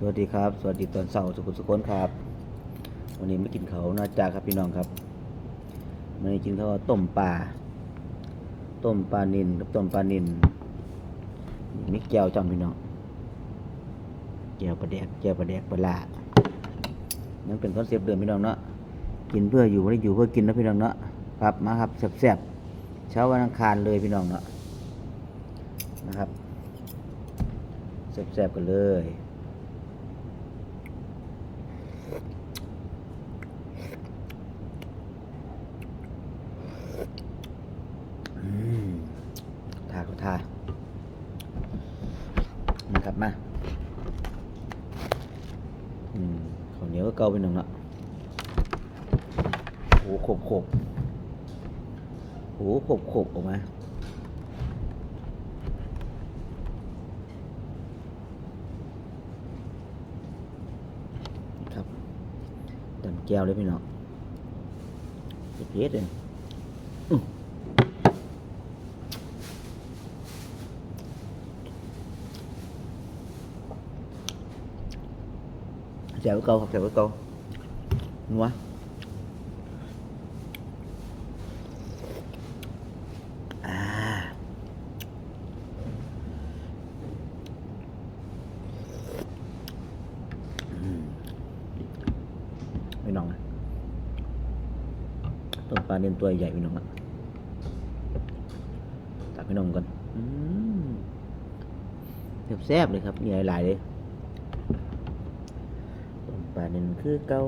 สวัสดีครับ สวัสดีตอนเสาร์สุขุสุขนครับ วันนี้มากินเขาวนาจาครับพี่น้องครับวันนี้กินข้าวต้มปลาต้มปลานินกับต้มปลานินมีแก้วจำพี่น้องแก้วปลาแดกแก้วปลาแดกปลาลายังเป็นคอนเซปต์เดิมพี่น้องเนาะกินเพื่ออยู่ไม่ได้อยู่เพื่อกินนะพี่น้องเนาะครับมาครับแซ่บๆเช้าวันอังคารเลยพี่น้องเนาะนะครับแซ่บๆกันเลย อืมทานะครับมาอืมข้าวเหนียวก็เกาไปหนึ่งละโอ้ขบขบโอ้ขบขบออกมาครับตำแก้วเลยพี่น้องเผ็ดๆเลย แจ่ว câu học chèo câu đúng không à Ừm. พี่น้องต้มปลาเนียนตัวใหญ่พี่น้องนะตักพี่น้องก่อนอืมแซ่บๆเลยครับมีหลายๆเลย ปลาเนินคือเกา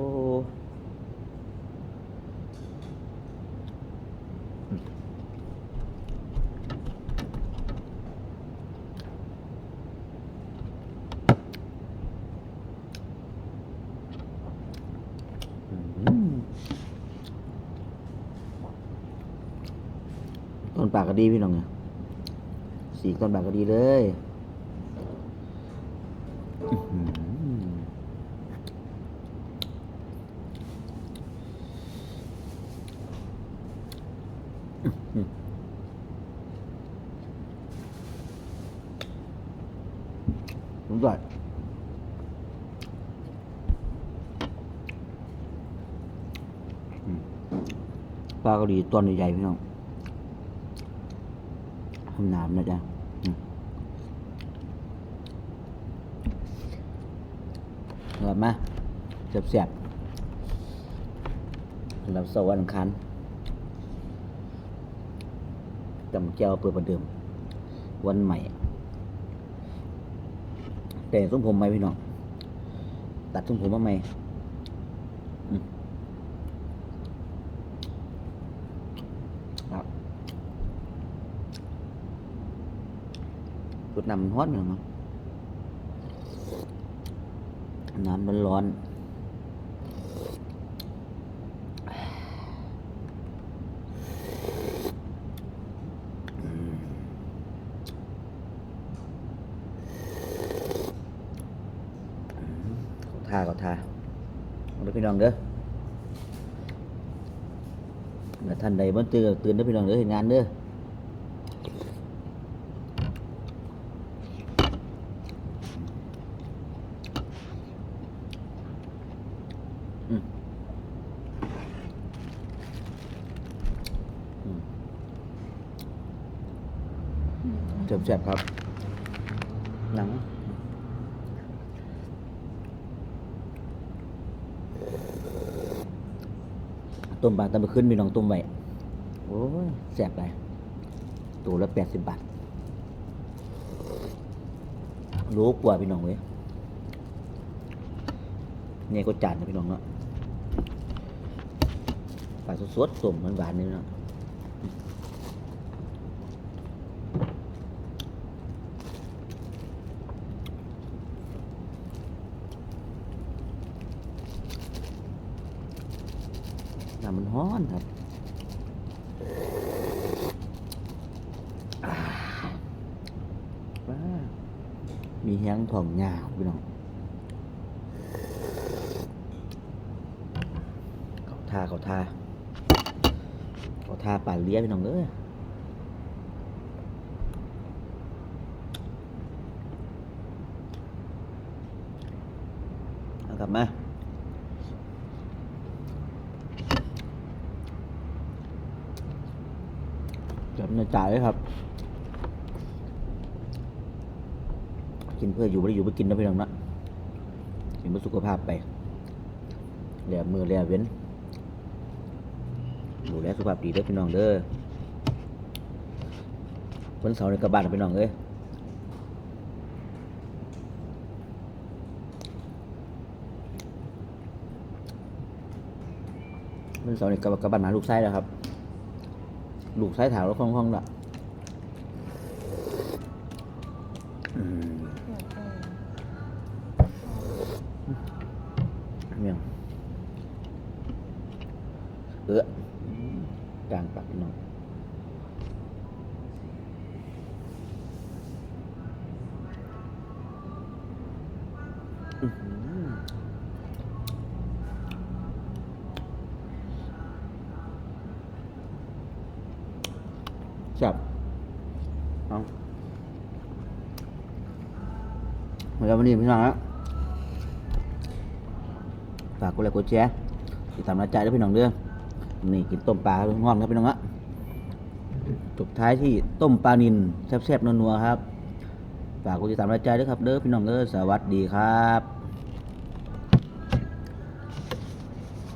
ต้นปากก็ดีพี่น้องเนี่ยสีต้นปากก็ดีเลย อื อหือ đúng rồi Ừ. ปลาเกาหลีตัวใหญ่ๆพี่น้องทำน้ำนะจ๊ะอืมอร่อยไหมเสียบหรับเสาร์วันอังคารจำแก้วเปิดประเดิม วันใหม่ แต่ทรงผมไหมพี่น้อง ตัดทรงผมมาไหมครับกดนำฮอตเหน่อยมั้งน้ำร้อนอืม เขา ท่าเขาท่าเอาเด้อพี่น้องเด้อท่านใดบ่ตื่นก็ตื่นเด้พี่น้องเด้อเห็นงานเด้ออืมอืมแซ่บครับ หนัง ต้มปลาตะมะขึ้นมีน้องต้มไว้โอ้ยแสบไปตัวละแปดสิบบาทรู้กว่าพี่น้องเว้ยเนี่ยก็จานนะพี่น้องเนาะปลาสดๆต้มหวานๆนี่เนาะ น้ำมันฮ้อนครับว้ามีแห้งถ่องยาพี่น้องเขาทาเขาทาเขาทาป่านเลี้ยพี่น้องเอ้ยนะครับมา จับเนจ่ายครับ กินเพื่ออยู่ไม่ได้อยู่เพื่กินนะพี่น้องนะกินเพื่อสุขภาพไปแหลมมือแหลมเว้นดูแลสุขภาพดีเด้อพี่น้องเด้อวันเสาร์ในกระบาดพี่น้องเอ้ยวันเสาร์ในกระกระบาดหาลูกไส้แล้วครับ ลูกไส้ถวแล้วคล่องๆละอืม เมี่ยงเออกลางปากพี่น้องอื้อหือ จับเอามาแล้ววันนี้พี่น้องครับฝากกดไลค์กดแชร์ติดตามรายจ่าด้วยพี่น้องเด้อนี่กินต้มปลาง่อนครับพี่น้องอะจบท้ายที่ต้มปลานินแซ่บๆนัวๆครับฝากกดติดตามรายจ่าด้วยครับเด้อพี่น้องเด้อสวัสดีครับ